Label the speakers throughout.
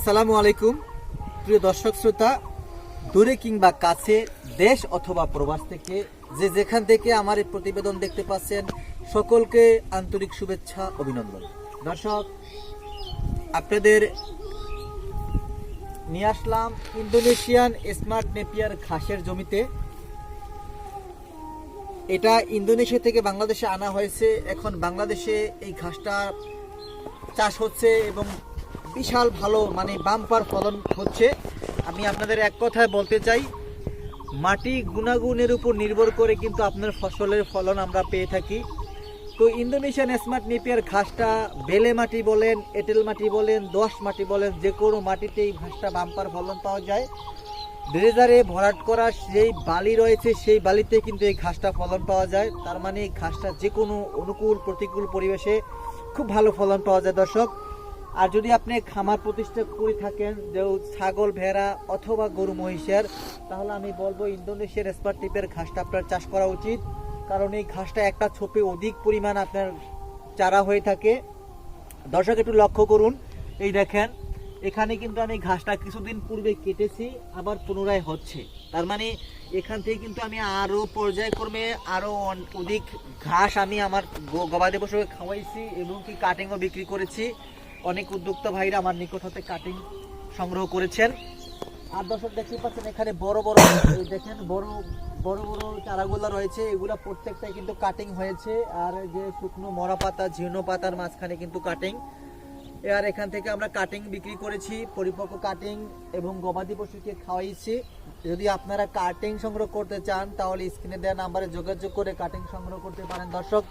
Speaker 1: আসসালামু আলাইকুম। প্রিয় দর্শক শ্রোতা, দূরে কিংবা কাছে দেশ অথবা প্রবাস থেকে যে যেখান থেকে আমার এই প্রতিবেদন দেখতে পাচ্ছেন, সকলকে আন্তরিক শুভেচ্ছা, অভিনন্দন। দর্শক, আপনাদের নিয়ে আসলাম ইন্দোনেশিয়ান স্মার্ট নেপিয়ার ঘাসের জমিতে। এটা ইন্দোনেশিয়া থেকে বাংলাদেশে আনা হয়েছে। এখন বাংলাদেশে এই ঘাসটা চাষ হচ্ছে এবং বিশাল ভালো মানে বাম্পার ফলন হচ্ছে। আমি আপনাদের এক কথায় বলতে চাই, মাটি গুণাগুণের উপর নির্ভর করে কিন্তু আপনার ফসলের ফলন আমরা পেয়ে থাকি। তো ইন্দোনেশিয়ান স্মার্ট নেপিয়ার ঘাসটা বেলে মাটি বলেন, এঁটেল মাটি বলেন, দোয়াশ মাটি বলেন, যে কোনো মাটিতে এই ঘাসটা বাম্পার ফলন পাওয়া যায়। ড্রেজারে ভরাট করা যেই বালি রয়েছে, সেই বালিতে কিন্তু এই ঘাসটা ফলন পাওয়া যায়। তার মানে এই ঘাসটা যে কোনো অনুকূল, প্রতিকূল পরিবেশে খুব ভালো ফলন পাওয়া যায়, দর্শক। আর যদি আপনি খামার প্রতিষ্ঠা করে থাকেন যে ছাগল, ভেড়া অথবা গরু, মহিষের, তাহলে আমি বলব ইন্দোনেশিয়ার স্পার টিপের ঘাসটা আপনার চাষ করা উচিত। কারণ এই ঘাসটা একটা ছোপে অধিক পরিমাণ আপনার চারা হয়ে থাকে। দর্শক, একটু লক্ষ্য করুন। এই দেখেন, এখানে কিন্তু আমি ঘাসটা কিছুদিন পূর্বে কেটেছি, আবার পুনরায় হচ্ছে। তার মানে এখান থেকে কিন্তু আমি আরও পর্যায়ক্রমে আরও অধিক ঘাস আমি আমার গবাদি পশুকে খাওয়াইছি এবং কি কাটিংও বিক্রি করেছি। অনেক উদ্যোক্তা ভাইরা আমার নিকট হতে কাটিং সংগ্রহ করেছেন। আর দর্শক দেখতে পাচ্ছেন, এখানে বড় বড় দেখেন, বড় বড় বড় চারাগুলো রয়েছে, এগুলো প্রত্যেকটাই কিন্তু কাটিং হয়েছে। আর যে শুকনো মরা পাতা ঝিনো পাতার মাঝখানে কিন্তু কাটিং আর এখান থেকে আমরা কাটিং বিক্রি করেছি, পরিপক্ক কাটিং এবং গবাদি পশুকে খাওয়াইছি। যদি আপনারা কাটিং সংগ্রহ করতে চান, তাহলে স্ক্রিনে দেওয়া নাম্বারে যোগাযোগ করে কাটিং সংগ্রহ করতে পারেন। দর্শক,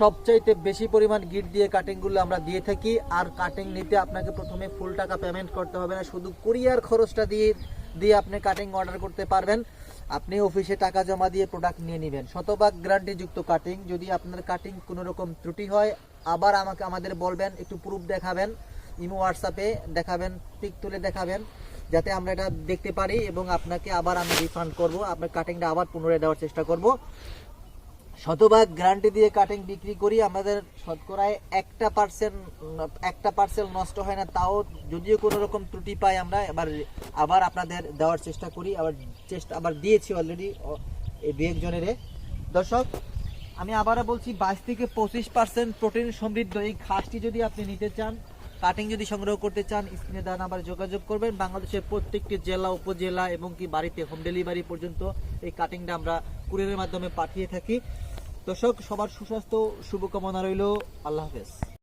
Speaker 1: সবচাইতে বেশি পরিমাণ গিট দিয়ে কাটিংগুলো আমরা দিয়ে থাকি। আর কাটিং নিতে আপনাকে প্রথমে ফুল টাকা পেমেন্ট করতে হবে না, শুধু কুরিয়ার খরচটা দিয়ে দিয়ে আপনি কাটিং অর্ডার করতে পারবেন। আপনি অফিসে টাকা জমা দিয়ে প্রোডাক্ট নিয়ে নেবেন। শতভাগ গ্যারান্টি যুক্ত কাটিং যদি আপনার কাটিং কোনো রকম ত্রুটি হয় আবার আমাকে আমাদের বলবেন, একটু প্রুফ দেখাবেন, ইমো হোয়াটসঅ্যাপে দেখাবেন পিক তুলে দেখাবেন, যাতে আমরা এটা দেখতে পারি এবং আপনাকে আবার আমি রিফান্ড করব। আপনার কাটিংটা আবার পুনরায় দেওয়ার চেষ্টা করব। শতভাগ গ্যারান্টি দিয়ে কাটিং বিক্রি করি। আমাদের শতকরায় একটা পার্সেন্ট একটা পার্সেল নষ্ট হয় না, তাও যদিও কোনো রকম ত্রুটি পাই আমরা, এবার, আবার আপনাদের দেওয়ার চেষ্টা করি। আবার চেষ্টা, আবার দিয়েছি অলরেডি এই দু একজনের দর্শক আমি আবারও বলছি, বাইশ থেকে পঁচিশ পার্সেন্ট প্রোটিন সমৃদ্ধ। এই ঘাসটি যদি আপনি নিতে চান কাটিং যদি সংগ্রহ করতে চান স্ক্রিনে দান আবার যোগাযোগ করবেন। বাংলাদেশের প্রত্যেকটি জেলা, উপজেলা এবং কি বাড়িতে হোম ডেলিভারি পর্যন্ত এই কাটিংটা আমরা কুরিয়ারের মাধ্যমে পাঠিয়ে থাকি। দর্শক, সবার সুস্বাস্থ্য, শুভকামনা রইল। আল্লাহ হাফেজ।